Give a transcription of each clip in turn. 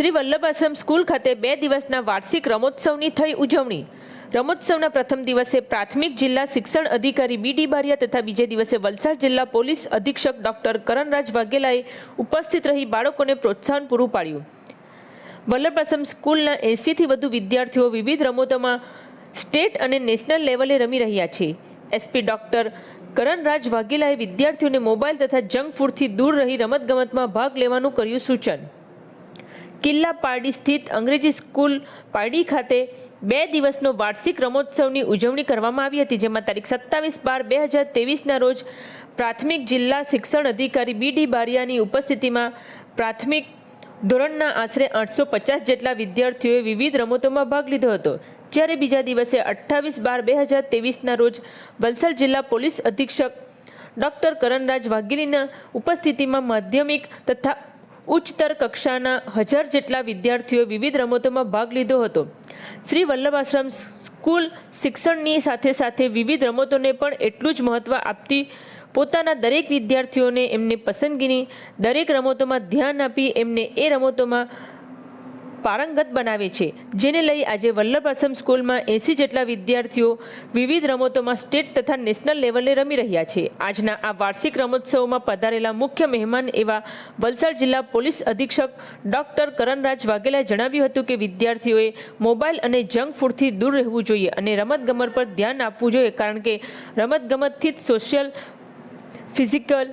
Shri Vallabh Ashram school ખાતે બે દિવસના વાર્ષિક રમોત્સવની થઈ ઉજવણી. રમોત્સવના પ્રથમ દિવસે પ્રાથમિક જિલ્લા શિક્ષણ અધિકારી બી ડી બારિયા તથા બીજે દિવસે વલસાડ જિલ્લા પોલીસ અધિક્ષક ડોક્ટર કરણરાજ વાઘેલાએ ઉપસ્થિત રહી બાળકોને પ્રોત્સાહન પૂરું પાડ્યું. વલ્લભ આશ્રમ સ્કૂલના એંસીથી વધુ વિદ્યાર્થીઓ વિવિધ રમતોમાં સ્ટેટ અને નેશનલ લેવલે રમી રહ્યા છે. એસપી ડોક્ટર કરણરાજ વાઘેલાએ વિદ્યાર્થીઓને મોબાઈલ તથા જંક ફૂડથી દૂર રહી રમતગમતમાં ભાગ લેવાનું કર્યું સૂચન. કિલ્લા પારડી સ્થિત અંગ્રેજી સ્કૂલ પારડી ખાતે બે દિવસનો વાર્ષિક રમોત્સવની ઉજવણી કરવામાં આવી હતી, જેમાં તારીખ સત્તાવીસ બાર બે હજાર તેવીસના રોજ પ્રાથમિક જિલ્લા શિક્ષણ અધિકારી બી ડી બારિયાની ઉપસ્થિતિમાં પ્રાથમિક ધોરણના આશરે આઠસો પચાસ જેટલા વિદ્યાર્થીઓએ વિવિધ રમતોમાં ભાગ લીધો હતો. જ્યારે બીજા દિવસે અઠ્ઠાવીસ બાર બે હજાર તેવીસના રોજ વલસાડ જિલ્લા પોલીસ અધિક્ષક ડૉક્ટર કરણરાજ વાઘેલીના ઉપસ્થિતિમાં માધ્યમિક તથા ઉચ્ચતર કક્ષાના હજાર જેટલા વિદ્યાર્થીઓએ વિવિધ રમતોમાં ભાગ લીધો હતો. શ્રી વલ્લભ આશ્રમ સ્કૂલ શિક્ષણની સાથે સાથે વિવિધ રમતોને પણ એટલું જ મહત્ત્વ આપતી પોતાના દરેક વિદ્યાર્થીઓને એમને પસંદગીની દરેક રમતોમાં ધ્યાન આપી એમને એ રમતોમાં પારંગત બનાવે છે, જેને લઈ આજે વલ્લભ આશ્રમ સ્કૂલમાં એંસી જેટલા વિદ્યાર્થીઓ વિવિધ રમતોમાં સ્ટેટ તથા નેશનલ લેવલે રમી રહ્યા છે. આજના આ વાર્ષિક રમોત્સવમાં પધારેલા મુખ્ય મહેમાન એવા વલસાડ જિલ્લા પોલીસ અધિક્ષક ડોક્ટર કરણરાજ વાઘેલાએ જણાવ્યું હતું કે વિદ્યાર્થીઓએ મોબાઈલ અને જંક ફૂડથી દૂર રહેવું જોઈએ અને રમતગમત પર ધ્યાન આપવું જોઈએ, કારણ કે રમતગમતથી જ સોશિયલ ફિઝિકલ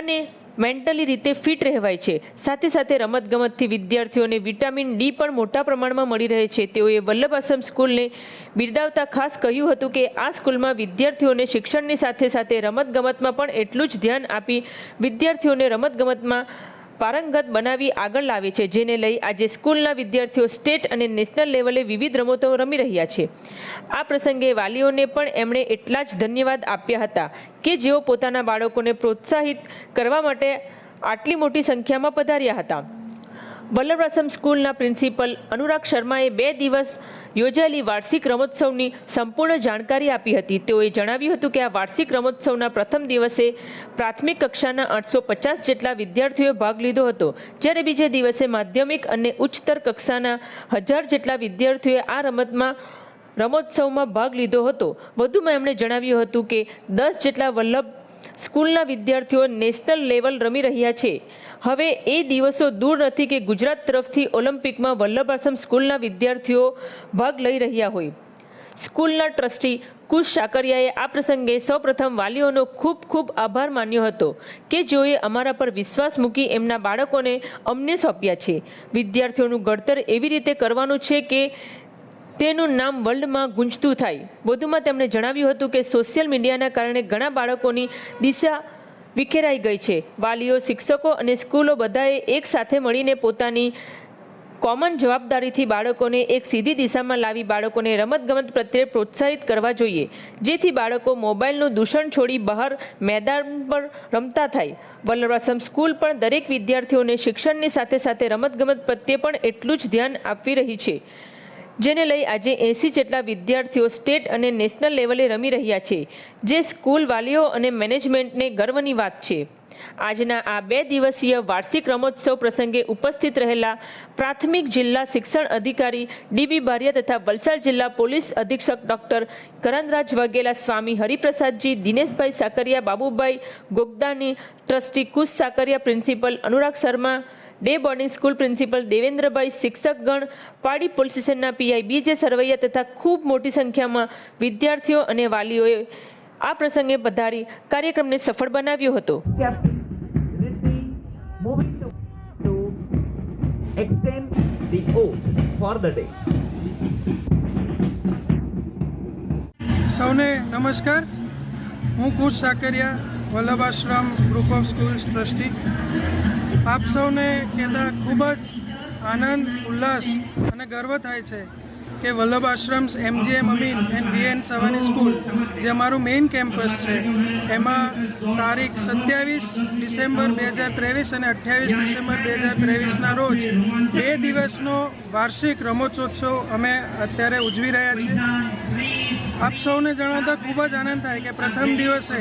અને મેન્ટલી રીતે ફિટ રહેવાય છે. સાથે સાથે રમતગમતથી વિદ્યાર્થીઓને વિટામિન ડી પણ મોટા પ્રમાણમાં મળી રહે છે. તેઓએ વલ્લભ આશ્રમ સ્કૂલને બિરદાવતા ખાસ કહ્યું હતું કે આ સ્કૂલમાં વિદ્યાર્થીઓને શિક્ષણની સાથે સાથે રમતગમતમાં પણ એટલું જ ધ્યાન આપી વિદ્યાર્થીઓને રમતગમતમાં પારંગત બનાવી આગળ લાવે છે, જેને લઈ આજે સ્કૂલના વિદ્યાર્થીઓ સ્ટેટ અને નેશનલ લેવલે વિવિધ રમતો રમી રહ્યા છે. આ પ્રસંગે વાલીઓને પણ એમણે એટલા જ ધન્યવાદ આપ્યા હતા કે જેઓ પોતાના બાળકોને પ્રોત્સાહિત કરવા માટે આટલી મોટી સંખ્યામાં પધાર્યા હતા. આશ્રમ સ્કૂલના પ્રિન્સિપલ અનુરાગ શર્માએ બે દિવસ યોજાયેલી વાર્ષિક રમોત્સવની સંપૂર્ણ જાણકારી આપી હતી. તેઓએ જણાવ્યું હતું કે આ વાર્ષિક રમોત્સવના પ્રથમ દિવસે પ્રાથમિક કક્ષાના આઠસો પચાસ જેટલા વિદ્યાર્થીઓએ ભાગ લીધો હતો. જ્યારે બીજે દિવસે માધ્યમિક અને ઉચ્ચતર કક્ષાના હજાર જેટલા વિદ્યાર્થીઓએ આ રમતમાં, રમોત્સવમાં ભાગ લીધો હતો. વધુમાં એમણે જણાવ્યું હતું કે દસ જેટલા વલ્લભ સ્કૂલના વિદ્યાર્થીઓ નેશનલ લેવલ રમી રહ્યા છે. હવે એ દિવસો દૂર નથી કે ગુજરાત તરફથી ઓલિમ્પિકમાં વલ્લભ આશ્રમ સ્કૂલના વિદ્યાર્થીઓ ભાગ લઈ રહ્યા હોય. સ્કૂલના ટ્રસ્ટી કુશ સાકરિયાએ આ પ્રસંગે સૌપ્રથમ વાલીઓનો ખૂબ ખૂબ આભાર માન્યો હતો કે જેઓએ અમારા પર વિશ્વાસ મૂકી એમના બાળકોને અમને સોંપ્યા છે. વિદ્યાર્થીઓનું ઘડતર એવી રીતે કરવાનું છે કે તેનું નામ વર્લ્ડમાં ગુંજતું થાય. વધુમાં તેમણે જણાવ્યું હતું કે સોશિયલ મીડિયાના કારણે ઘણા બાળકોની દિશા વિખેરાઈ ગઈ છે. વાલીઓ, શિક્ષકો અને સ્કૂલો બધાએ એક સાથે મળીને પોતાની કોમન જવાબદારીથી બાળકોને એક સીધી દિશામાં લાવી બાળકોને રમતગમત પ્રત્યે પ્રોત્સાહિત કરવા જોઈએ, જેથી બાળકો મોબાઈલનું દૂષણ છોડી બહાર મેદાન પર રમતા થાય. વલ્લભાશ્રમ સ્કૂલ પણ દરેક વિદ્યાર્થીઓને શિક્ષણની સાથે સાથે રમતગમત પ્રત્યે પણ એટલું જ ધ્યાન આપવી રહી છે. જેને લઈ આજે એંસી જેટલા વિદ્યાર્થીઓ સ્ટેટ અને નેશનલ લેવલે રમી રહ્યા છે, જે સ્કૂલ વાલીઓ અને મેનેજમેન્ટને ગર્વની વાત છે. આજના આ બે દિવસીય વાર્ષિક રમોત્સવ પ્રસંગે ઉપસ્થિત રહેલા પ્રાથમિક જિલ્લા શિક્ષણ અધિકારી ડીબી બારિયા તથા વલસાડ જિલ્લા પોલીસ અધિક્ષક doctor Karanraj Vaghela, Swami Hariprasadji, Dineshbhai Sakariya, Babubhai Gogdani, trustee Kush Sakariya, principal Anurag Sharma day boarding school principal Devendrabhai શિક્ષકગણ, Pardi police સ્ટેશનના પીઆઈ બીજે સરવૈયા તથા ખૂબ મોટી સંખ્યામાં વિદ્યાર્થીઓ અને વાલીઓએ આ પ્રસંગે પધારી કાર્યક્રમને સફળ બનાવ્યો હતો extend the oath for the day. સૌને નમસ્કાર હું Kush Sakariya Vallabh Ashram group of schools trustee આપ સૌને કહેતા ખૂબ જ આનંદ, ઉલ્લાસ અને ગર્વ થાય છે કે Vallabh Ashrams MGM Amin and VN Savani school, જે અમારું મેઇન કેમ્પસ છે, એમાં તારીખ સત્યાવીસ ડિસેમ્બર બે હજાર ત્રેવીસ અને અઠ્યાવીસ ડિસેમ્બર બે હજાર ત્રેવીસના રોજ બે દિવસનો વાર્ષિક રમોત્સોત્સવ અમે અત્યારે ઉજવી રહ્યા છીએ. આપ સૌને જણાવતા ખૂબ જ આનંદ થાય કે પ્રથમ દિવસે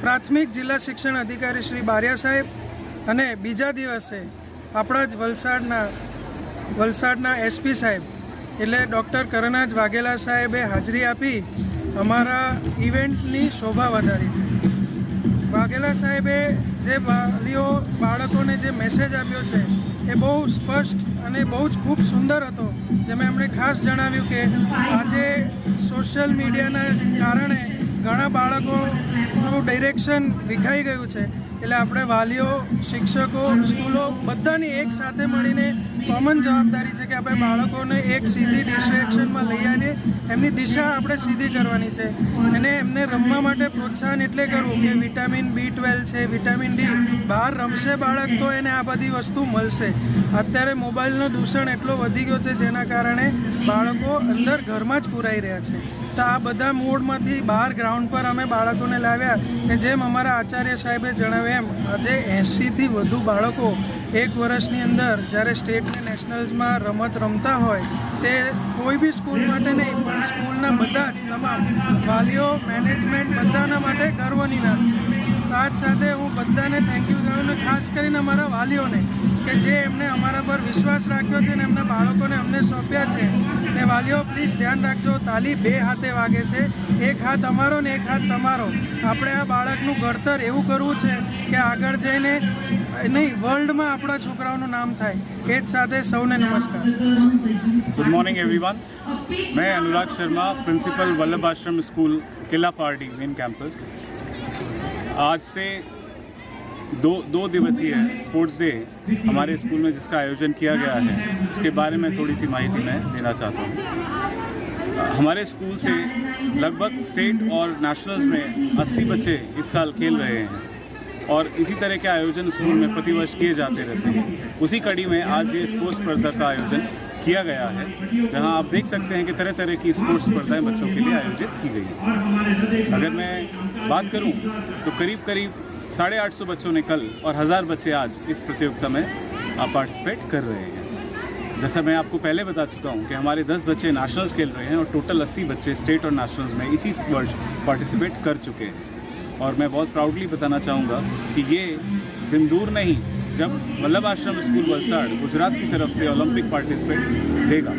પ્રાથમિક જિલ્લા શિક્ષણ અધિકારી શ્રી બારિયા સાહેબ અને બીજા દિવસે આપણા જ વલસાડના વલસાડના એસપી સાહેબ એટલે ડૉક્ટર કરનાજ વાઘેલા સાહેબે હાજરી આપી અમારા ઇવેન્ટની શોભા વધારી છે. વાઘેલા સાહેબે જે વાલીઓ, બાળકોને જે મેસેજ આપ્યો છે એ બહુ સ્પષ્ટ અને બહુ જ ખૂબ સુંદર હતો, જેમાં એમણે ખાસ જણાવ્યું કે આજે સોશિયલ મીડિયાના કારણે ઘણા બાળકોનું ડિરેક્શન વિખાઈ ગયું છે. એટલે આપણે વાલીઓ શિક્ષકો સ્કૂલો બધાની એક સાથે મળીને કોમન જવાબદારી છે કે આપણે બાળકોને એક સીધી ડિસ્ટ્રેક્શનમાં લઈ આવીએ. એમની દિશા આપણે સીધી કરવાની છે. અને એમને રમવા માટે પ્રોત્સાહન એટલે કરવું કે વિટામિન બી ટ્વેલ્વ છે વિટામિન ડી બહાર રમશે બાળક તો એને આ બધી વસ્તુ મળશે. અત્યારે મોબાઈલનો દૂષણ એટલો વધી ગયો છે જેના કારણે બાળકો અંદર ઘરમાં જ પુરાઈ રહ્યા છે. તો આ બધા મોડમાંથી બહાર ગ્રાઉન્ડ પર અમે બાળકોને લાવ્યા કે જેમ અમારા આચાર્ય સાહેબે જણાવ્યું એમ, આજે એંશીથી વધુ બાળકો એક વર્ષની અંદર જ્યારે સ્ટેટ ને નેશનલ્સમાં રમત રમતા હોય, તે કોઈ બી સ્કૂલ માટે નહીં, પણ સ્કૂલના બધા જ તમામ વાલીઓ મેનેજમેન્ટ બધાના માટે ગર્વની વાત છે. આજ સાથે હું બધાને થેન્ક યુ કહું અને ખાસ કરીને અમારા વાલીઓને કે જે એમને અમારા પર વિશ્વાસ રાખ્યો છે અને એમના બાળકોને અમને સોંપ્યા છે ને વાલીઓ પ્લીઝ ધ્યાન રાખજો તાલી બે હાથે વાગે છે એક હાથ અમારો ને એક હાથ તમારો આપણે આ બાળકનું ઘડતર એવું કરવું છે કે આગળ જઈને નહીં વર્લ્ડમાં આપણા છોકરાઓનું નામ થાય એ જ સાથે સૌને નમસ્કાર गुड मॉर्निंग एवरीवन मैं अनुराग शर्मा प्रिंसिपल वल्लभ आश्रम स्कूल किला पार्टी मेन कैंपस आज से दो दो दिवसीय स्पोर्ट्स डे हमारे स्कूल में जिसका आयोजन किया गया है, उसके बारे में थोड़ी सी माहिती मैं देना चाहता हूँ। हमारे स्कूल से लगभग स्टेट और नेशनल्स में 80 बच्चे इस साल खेल रहे हैं और इसी तरह के आयोजन स्कूल में प्रतिवर्ष किए जाते रहते हैं। उसी कड़ी में आज ये स्पोर्ट्स स्पर्धा का आयोजन किया गया है, जहाँ आप देख सकते हैं कि तरह तरह की स्पोर्ट्स स्पर्धाएँ बच्चों के लिए आयोजित की गई हैं। अगर मैं बात करूँ तो करीब करीब साढ़े आठ सौ बच्चों ने कल और हज़ार बच्चे आज इस प्रतियोगिता में पार्टिसिपेट कर रहे हैं। जैसा मैं आपको पहले बता चुका हूँ कि हमारे 10 बच्चे नेशनल्स खेल रहे हैं और टोटल 80 बच्चे स्टेट और नेशनल्स में इसी वर्ष पार्टिसिपेट कर चुके हैं। और मैं बहुत प्राउडली बताना चाहूँगा कि ये दिन दूर नहीं, जब वल्लभ आश्रम स्कूल वलसाड़ गुजरात की तरफ़ से ओलंपिक पार्टिसिपेट देगा।